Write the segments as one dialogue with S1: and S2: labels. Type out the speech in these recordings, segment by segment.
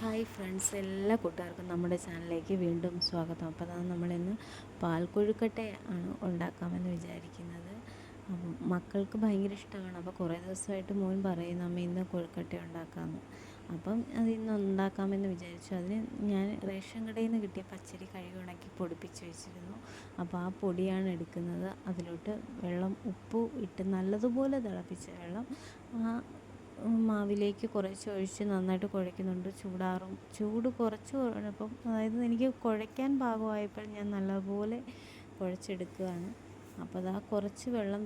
S1: Hi friends എല്ലാ കൂട്ടുകാർക്കും നമ്മുടെ ചാനലിലേക്ക് വീണ്ടും സ്വാഗതം. അപ്പോൾ അതാണ് നമ്മളിന്ന് പാൽക്കൊഴുക്കട്ടെ ആണ് ഉണ്ടാക്കാമെന്ന് വിചാരിക്കുന്നത്. അപ്പം മക്കൾക്ക് ഭയങ്കര ഇഷ്ടമാണ്. അപ്പോൾ കുറേ ദിവസമായിട്ട് മോൻ പറയും നമ്മ ഇന്ന് കൊഴുക്കട്ട ഉണ്ടാക്കാമെന്ന്. അപ്പം അത് ഇന്ന് ഉണ്ടാക്കാമെന്ന് വിചാരിച്ചു. അതിന് ഞാൻ റേഷൻ കടയിൽ നിന്ന് കിട്ടിയ പച്ചരി കഴുകി ഉണക്കി പൊടിപ്പിച്ച് വെച്ചിരുന്നു. അപ്പോൾ ആ പൊടിയാണ് എടുക്കുന്നത്. അതിലോട്ട് വെള്ളം ഉപ്പ് ഇട്ട് നല്ലതുപോലെ തിളപ്പിച്ച വെള്ളം ആ മാവിലേക്ക് കുറച്ച് ഒഴിച്ച് നന്നായിട്ട് കുഴയ്ക്കുന്നുണ്ട്. ചൂടാറും. ചൂട് കുറച്ച് കുഴപ്പം അതായത് എനിക്ക് കുഴയ്ക്കാൻ പാകമായപ്പോൾ ഞാൻ നല്ലപോലെ കുഴച്ചെടുക്കുകയാണ്. അപ്പോൾ അതാ കുറച്ച് വെള്ളം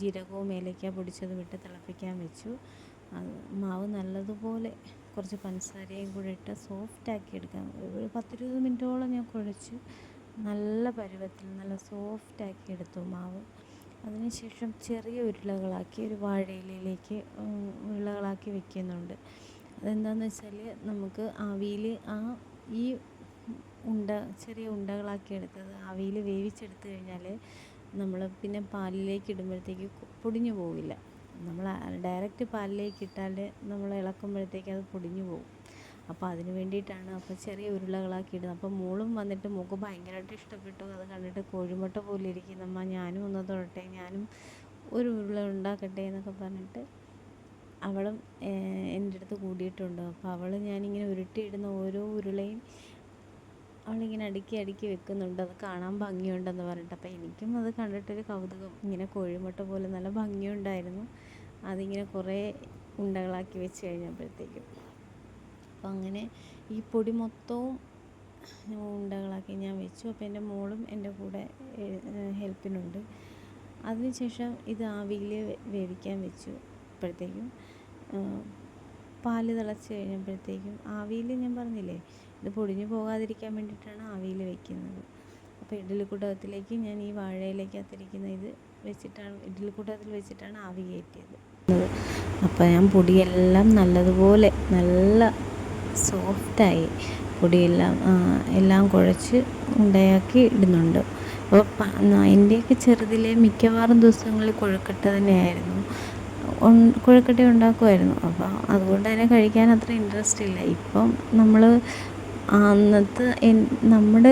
S1: ജീരകവും മേലേക്ക പൊടിച്ചതും വിട്ട് തിളപ്പിക്കാൻ വെച്ചു. അത് മാവ് നല്ലതുപോലെ കുറച്ച് പഞ്ചസാരയും കൂടെ ഇട്ട് സോഫ്റ്റാക്കി എടുക്കാൻ ഒരു പത്തിരുപത് മിനിറ്റോളം ഞാൻ കുഴച്ച് നല്ല പരുവത്തിൽ നല്ല സോഫ്റ്റാക്കി എടുത്തു മാവ്. അതിനുശേഷം ചെറിയ ഉരുളകളാക്കി ഒരു വാഴയിലയിലേക്ക് ഉരുളകളാക്കി വെക്കുന്നുണ്ട്. അതെന്താണെന്ന് വെച്ചാൽ നമുക്ക് ആവിയിൽ ആ ഈ ഉണ്ട ചെറിയ ഉണ്ടകളാക്കി എടുത്തത് ആവിയിൽ വേവിച്ചെടുത്ത് കഴിഞ്ഞാൽ നമ്മൾ പിന്നെ പാലിലേക്ക് ഇടുമ്പോഴത്തേക്ക് പൊടിഞ്ഞു പോവില്ല. നമ്മൾ ഡയറക്റ്റ് പാലിലേക്ക് ഇട്ടാൽ നമ്മൾ ഇളക്കുമ്പോഴത്തേക്ക് അത് പൊടിഞ്ഞു പോകും. അപ്പോൾ അതിന് വേണ്ടിയിട്ടാണ് അപ്പോൾ ചെറിയ ഉരുളകളാക്കി ഇടുന്നത്. അപ്പോൾ മോളും വന്നിട്ട് മോൾക്ക് ഭയങ്കരമായിട്ട് ഇഷ്ടപ്പെട്ടു. അത് കണ്ടിട്ട് കോഴിമുട്ട പോലെ ഇരിക്കുന്നമ്മ ഞാനും ഒന്ന് തൊടട്ടെ ഞാനും ഒരു ഉരുള ഉണ്ടാക്കട്ടെ എന്നൊക്കെ പറഞ്ഞിട്ട് അവളും എന്റെ അടുത്ത് കൂടിയിട്ടുണ്ട്. അപ്പോൾ അവൾ ഞാനിങ്ങനെ ഉരുട്ടിയിടുന്ന ഓരോ ഉരുളയും അവളിങ്ങനെ അടുക്കി അടുക്കി വെക്കുന്നുണ്ട്. അത് കാണാൻ ഭംഗിയുണ്ടെന്ന് പറഞ്ഞിട്ട്. അപ്പോൾ എനിക്കും അത് കണ്ടിട്ടൊരു കൗതുകം. ഇങ്ങനെ കോഴിമുട്ട പോലെ നല്ല ഭംഗിയുണ്ടായിരുന്നു. അതിങ്ങനെ കുറേ ഉണ്ടകളാക്കി വെച്ച് കഴിഞ്ഞപ്പോഴത്തേക്കും. അപ്പോൾ അങ്ങനെ ഈ പൊടി മൊത്തവും ഉണ്ടകളാക്കി ഞാൻ വെച്ചു. അപ്പോൾ എന്റെ മോളും എന്റെ കൂടെ ഹെൽപ്പിനുണ്ട്. അതിനുശേഷം ഇത് ആവിയിൽ വേവിക്കാൻ വെച്ചു അപ്പോഴത്തേക്കും പാൽ തിളച്ച് കഴിഞ്ഞപ്പോഴത്തേക്കും ആവിയിൽ ഞാൻ പറഞ്ഞില്ലേ ഇത് പൊടിഞ്ഞു പോകാതിരിക്കാൻ വേണ്ടിയിട്ടാണ് ആവിയിൽ വെക്കുന്നത്. അപ്പോൾ ഇഡ്ഡലിക്കുട്ടകത്തിലേക്ക് ഞാൻ ഈ വാഴയിലേക്കകത്തിരിക്കുന്ന ഇത് വെച്ചിട്ടാണ് ഇഡ്ഡലിക്കുട്ടകത്തിൽ വെച്ചിട്ടാണ് ആവി കയറ്റിയത്. അപ്പോൾ ഞാൻ പൊടിയെല്ലാം നല്ലതുപോലെ നല്ല സോഫ്റ്റായി പൊടിയെല്ലാം എല്ലാം കുഴച്ച് ഉണ്ടയാക്കി ഇടുന്നുണ്ട്. അപ്പോൾ എന്റെയൊക്കെ ചെറുതിലെ മിക്കവാറും ദിവസങ്ങളിൽ കൊഴുക്കട്ട തന്നെയായിരുന്നു. കൊഴുക്കട്ട ഉണ്ടാക്കുമായിരുന്നു. അപ്പോൾ അതുകൊണ്ട് തന്നെ കഴിക്കാൻ അത്ര ഇൻട്രസ്റ്റ് ഇല്ല. ഇപ്പം നമ്മൾ അന്നത്തെ നമ്മുടെ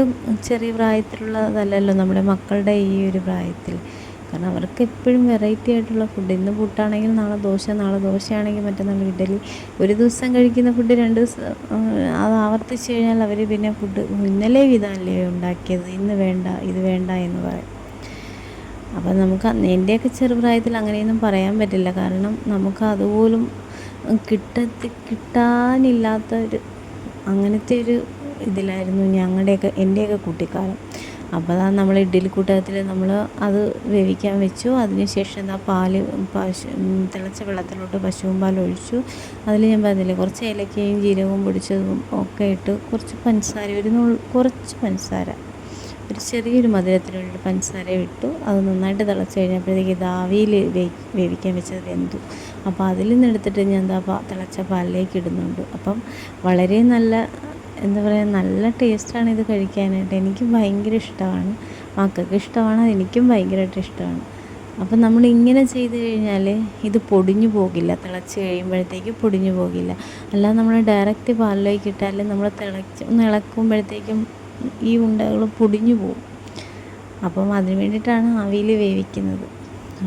S1: ചെറിയ പ്രായത്തിലുള്ളതല്ലല്ലോ നമ്മുടെ മക്കളുടെ ഈ ഒരു പ്രായത്തിൽ. കാരണം അവർക്ക് എപ്പോഴും വെറൈറ്റി ആയിട്ടുള്ള ഫുഡ് ഇന്ന് പുട്ടാണെങ്കിൽ നാളെ ദോശ നാളെ ദോശയാണെങ്കിൽ മറ്റന്നാൾ ഇഡലി. ഒരു ദിവസം കഴിക്കുന്ന ഫുഡ് രണ്ട് ദിവസം അത് ആവർത്തിച്ച് കഴിഞ്ഞാൽ അവർ പിന്നെ ഫുഡ് ഇന്നലെ വിധാനല്ലേ ഉണ്ടാക്കിയത്. ഇന്ന് വേണ്ട ഇത് വേണ്ട എന്ന് പറയും. അപ്പം നമുക്ക് എന്റെയൊക്കെ ചെറുപ്രായത്തിൽ അങ്ങനെയൊന്നും പറയാൻ പറ്റില്ല. കാരണം നമുക്ക് അതുപോലും കിട്ടത്തി കിട്ടാനില്ലാത്ത ഒരു അങ്ങനത്തെ ഒരു ഇതിലായിരുന്നു ഞങ്ങളുടെയൊക്കെ എന്റെയൊക്കെ കുട്ടിക്കാലം. അപ്പോൾ നമ്മൾ ഇഡ്ഡലി കൂട്ടത്തിൽ നമ്മൾ അത് വേവിക്കാൻ വെച്ചു. അതിന് ശേഷം എന്താ പാൽ പശു തിളച്ച വെള്ളത്തിലോട്ട് പശുവും പാൽ ഒഴിച്ചു അതിൽ ഞാൻ പറഞ്ഞില്ലേ കുറച്ച് ഏലക്കയും ജീരകവും പൊടിച്ചതും ഒക്കെ ഇട്ട് കുറച്ച് പഞ്ചസാര ഒരു കുറച്ച് പഞ്ചസാര ഒരു ചെറിയൊരു മധുരത്തിനുള്ള പഞ്ചസാര ഇട്ടു. അത് നന്നായിട്ട് തിളച്ച് കഴിഞ്ഞപ്പോഴത്തേക്ക് ഇത് ആവിയിൽ വേവിക്കാൻ വെച്ചത് വെന്തു. അപ്പോൾ അതിൽ നിന്ന് എടുത്തിട്ട് ഞാൻ എന്താ തിളച്ച പാലിലേക്ക് ഇടുന്നുണ്ട്. അപ്പം വളരെ നല്ല എന്താ പറയുക നല്ല ടേസ്റ്റാണ് ഇത് കഴിക്കാനായിട്ട്. എനിക്ക് ഭയങ്കര ഇഷ്ടമാണ്. മക്കൾക്ക് ഇഷ്ടമാണ് എനിക്കും ഭയങ്കരമായിട്ട് ഇഷ്ടമാണ്. അപ്പം നമ്മൾ ഇങ്ങനെ ചെയ്ത് കഴിഞ്ഞാൽ ഇത് പൊടിഞ്ഞു പോകില്ല. തിളച്ച് കഴിയുമ്പോഴത്തേക്ക് പൊടിഞ്ഞു പോകില്ല. അല്ലാതെ നമ്മൾ ഡയറക്റ്റ് പാലിലേക്ക് ഇട്ടാൽ നമ്മൾ തിളച്ച് ഇളക്കുമ്പോഴത്തേക്കും ഈ ഉണ്ടകൾ പൊടിഞ്ഞു പോകും. അപ്പം അതിന് വേണ്ടിയിട്ടാണ് ആവിയിൽ വേവിക്കുന്നത്.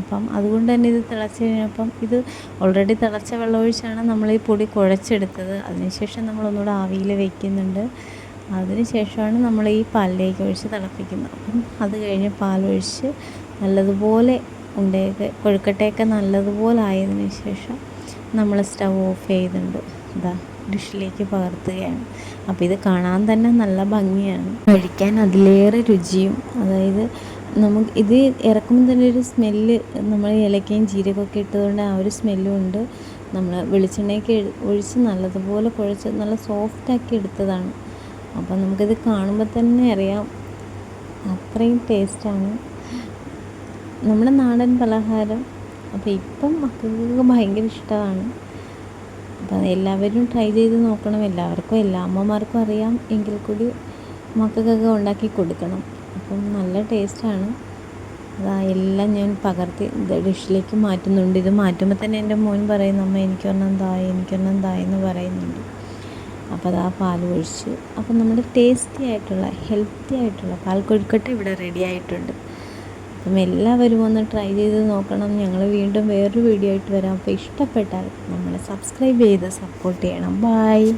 S1: അപ്പം അതുകൊണ്ട് തന്നെ ഇത് തിളച്ച് കഴിഞ്ഞപ്പം ഇത് ഓൾറെഡി തിളച്ച വെള്ളമൊഴിച്ചാണ് നമ്മൾ ഈ പൊടി കുഴച്ചെടുത്തത്. അതിനുശേഷം നമ്മൾ ഒന്നുകൂടെ ആവിയിൽ വയ്ക്കുന്നുണ്ട് അതിനുശേഷമാണ് നമ്മൾ ഈ പാലിലേക്ക് ഒഴിച്ച് തിളപ്പിക്കുന്നത്. അപ്പം അത് കഴിഞ്ഞ് പാലൊഴിച്ച് നല്ലതുപോലെ ഉണ്ടയൊക്കെ കൊഴുക്കട്ടയൊക്കെ നല്ലതുപോലെ ആയതിനു ശേഷം നമ്മൾ സ്റ്റവ് ഓഫ് ചെയ്തിട്ടുണ്ട്. ഇതാ ഡിഷിലേക്ക് പകർത്തുകയാണ്. അപ്പോൾ ഇത് കാണാൻ തന്നെ നല്ല ഭംഗിയാണ്. കഴിക്കാൻ അതിലേറെ രുചിയും അതായത് നമുക്ക് ഇത് ഇറക്കുമ്പോൾ തന്നെ ഒരു സ്മെല്ല് നമ്മൾ ഇലക്കയും ജീരകമൊക്കെ ഇട്ടതുകൊണ്ട് ആ ഒരു സ്മെല്ലും ഉണ്ട്. നമ്മൾ വെളിച്ചെണ്ണയൊക്കെ ഒഴിച്ച് നല്ലതുപോലെ കുഴച്ച് നല്ല സോഫ്റ്റാക്കി എടുത്തതാണ്. അപ്പം നമുക്കിത് കാണുമ്പോൾ തന്നെ അറിയാം. അത്രയും ടേസ്റ്റാണ് നമ്മുടെ നാടൻ പലഹാരം. അപ്പോൾ ഇപ്പം മക്കൾക്ക് ഭയങ്കര ഇഷ്ടമാണ്. അപ്പം എല്ലാവരും ട്രൈ ചെയ്ത് നോക്കണം. എല്ലാവർക്കും എല്ലാ അമ്മമാർക്കും അറിയാം. എങ്കിൽ കൂടി മക്കൾക്കൊക്കെ ഉണ്ടാക്കി കൊടുക്കണം. അപ്പം നല്ല ടേസ്റ്റാണ്. അതാ എല്ലാം ഞാൻ പകർത്തി ഡിഷിലേക്ക് മാറ്റുന്നുണ്ട്. ഇത് മാറ്റുമ്പോൾ തന്നെ എന്റെ മോൻ പറയുന്നു അമ്മ എനിക്കൊരെണ്ണം തായ് എനിക്കൊരെണ്ണം തായെന്ന് എന്ന് പറയുന്നുണ്ട്. അപ്പോൾ അത് ആ പാൽ ഒഴിച്ച്. അപ്പോൾ നമ്മുടെ ടേസ്റ്റി ആയിട്ടുള്ള ഹെൽത്തി ആയിട്ടുള്ള പാൽ കൊഴുക്കട്ട ഇവിടെ റെഡി ആയിട്ടുണ്ട്. അപ്പം എല്ലാവരും ഒന്ന് ട്രൈ ചെയ്ത് നോക്കണം. ഞങ്ങൾ വീണ്ടും വേറൊരു വീഡിയോ ആയിട്ട് വരാം. അപ്പോൾ ഇഷ്ടപ്പെട്ടാൽ നമ്മളെ സബ്സ്ക്രൈബ് ചെയ്ത് സപ്പോർട്ട് ചെയ്യണം. ബായ്